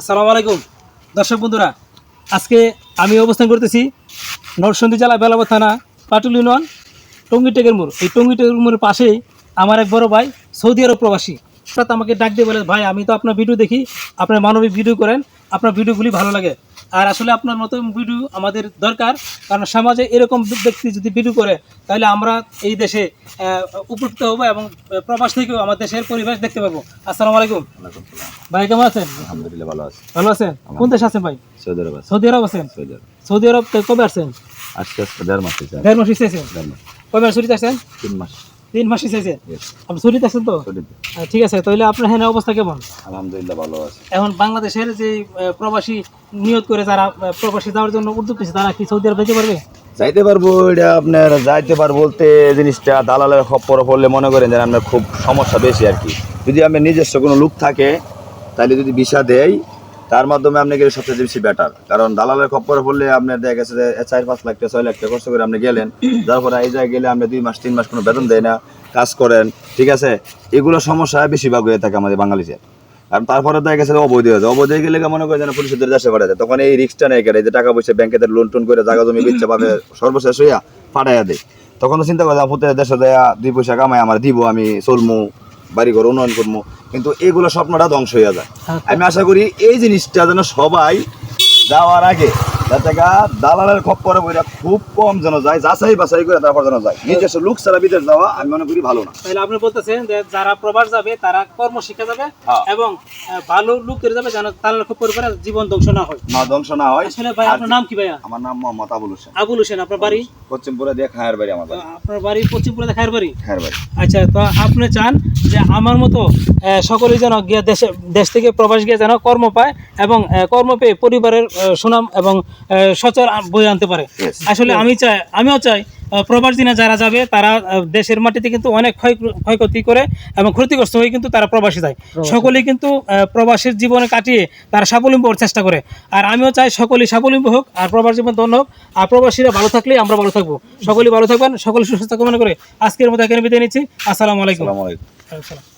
আসসালামু আলাইকুম। দর্শক বন্ধুরা, আজকে আমি অবস্থান করতেছি নরসিংদী জেলা বেলাবা থানা পাটুল ইউনিয়ন টঙ্গি টেকের মোড়। এই টঙ্গি টেকের মোড়ের পাশেই আমার এক বড় ভাই সৌদি আরব প্রবাসী। হঠাৎ আমাকে ডাক দিয়ে বলে, ভাই, আমি তো আপনার ভিডিও দেখি, আপনার মানবিক ভিডিও করেন, আপনার ভিডিওগুলি ভালো লাগে। আর আসলে আপনার মতো ভিডিও আমাদের দরকার কারণ সমাজে এরকম ব্যক্তি যদি ভিডিও করে তাহলে আমরা এই দেশে উপকৃত হব এবং প্রবাস থেকেও আমার দেশের পরিবেশ দেখতে পাবো। আসসালামু আলাইকুম। ভাই কেমন আছেন? আলহামদুলিল্লাহ ভালো আছে। ভালো আছেন? কোন দেশে আছেন ভাই? সৌদি আরব সৌদি আরব আছেন? সৌদি আরব। কবে আসছেন? আজকে দেড় মাস দেড় মাস এসেছেন কবে ছুটিতে আসছেন? তিন মাস। তিন মাস এসেছেন আপনি ছুটিতে আসছেন তো? ঠিক আছে তাহলে আপনার হ্যাঁ অবস্থা কেমন? আলহামদুলিল্লাহ ভালো আছে। এখন বাংলাদেশের যে প্রবাসী নিয়োগ করে যারা প্রবাসী যাওয়ার জন্য উদ্যোগ তারা কি সৌদি আরব যেতে পারবে? যাইতে পারব এটা আপনার যাইতে পারব বলতে জিনিসটা দালালের খপ্পর পড়লে মনে করেন যে আপনার খুব সমস্যা বেশি আর কি। যদি আপনার নিজস্ব কোনো লোক থাকে তাহলে যদি ভিসা দেয় তার মাধ্যমে আপনি গেলে সবচেয়ে বেশি বেটার কারণ দালালের খপ্পরে পড়লে আপনার দেখা গেছে যে চার, পাঁচ লাখ টাকা, ছয় লাখ টাকা কষ্ট করে আপনি গেলেন। তারপরে এই জায়গায় গেলে আপনি দুই মাস, তিন মাস কোনো বেতন দেয় না, কাজ করেন, ঠিক আছে? এগুলো সমস্যা বেশিরভাগ হয়ে থাকে আমাদের বাঙালিদের। কারণ তারপরে দেখা গেছে অবৈধ হয়ে যায়। অবৈধ গেলে মনে করে যেন পুলিশের দেশে যায় তখন এই রিক্সটা নেই কেটে যে টাকা পয়সা ব্যাংকে লোন টোন করে জায়গা জমি বেচতে পাবে, সর্বশেষ হইয়া পাঠাইয়া দেয়। তখন চিন্তা করে দেশে দেয়া দুই পয়সা কামাই আমার দিব, আমি চলমু। বাড়ি ঘর উন্নয়ন করব কিন্তু এগুলো স্বপ্নটা ধ্বংস হয়ে যায়। আমি আশা করি এই জিনিসটা যেন সবাই যাওয়ার আগে যাতে গা দালালের খপ্পরে বইরা খুব কম যেন যায় যাচাই বাছাই করে তারপর যেন যায়। নিজস্ব লোক ছাড়া বিদেশ যাওয়া আমি মনে করি ভালো না। তাহলে আপনি বলতেছেন যে যারা প্রবাস যাবে তারা কর্ম শিক্ষা যাবে হ্যাঁ। এবং ভালো লোক করে যাবে যেন তারা খুব পরিবারে জীবন ধ্বংস না হয়। না ধ্বংস না হয়। আসলে ভাই আপনার নাম কি ভাইয়া? আমার নাম মোহাম্মদ আবুল হোসেন। আবুল হোসেন আপনার বাড়ি? পশ্চিমপুরে দিয়ে খায়ের বাড়ি আমার বাড়ি। আপনার বাড়ি পশ্চিমপুরা দিয়ে খায়ের বাড়ি? খায়ের বাড়ি। আচ্ছা তো আপনি চান যে আমার মতো সকলেই যেন গিয়ে দেশে দেশ থেকে প্রবাস গিয়ে যেন কর্ম পায় এবং কর্ম পেয়ে পরিবারের সুনাম এবং সচর বয়ে আনতে পারে। আসলে আমি চাই আমিও চাই প্রবাস দিনে যারা যাবে তারা দেশের মাটিতে কিন্তু অনেক ক্ষয় ক্ষয়ক্ষতি করে এবং ক্ষতিগ্রস্ত হয়ে কিন্তু তারা প্রবাসী যায়। সকলেই কিন্তু প্রবাসের জীবনে কাটিয়ে তারা স্বাবলম্বী হওয়ার চেষ্টা করে। আর আমিও চাই সকলেই স্বাবলম্বী হোক আর প্রবাস জীবন ধন্য হোক। আর প্রবাসীরা ভালো থাকলেই আমরা ভালো থাকব। সকলেই ভালো থাকবেন সকলে সুস্থ কামনা করে আজকের মতো এখানে বিদায় নিচ্ছি। আসসালামু আলাইকুম। আসসালামু আলাইকুম। আসসালাম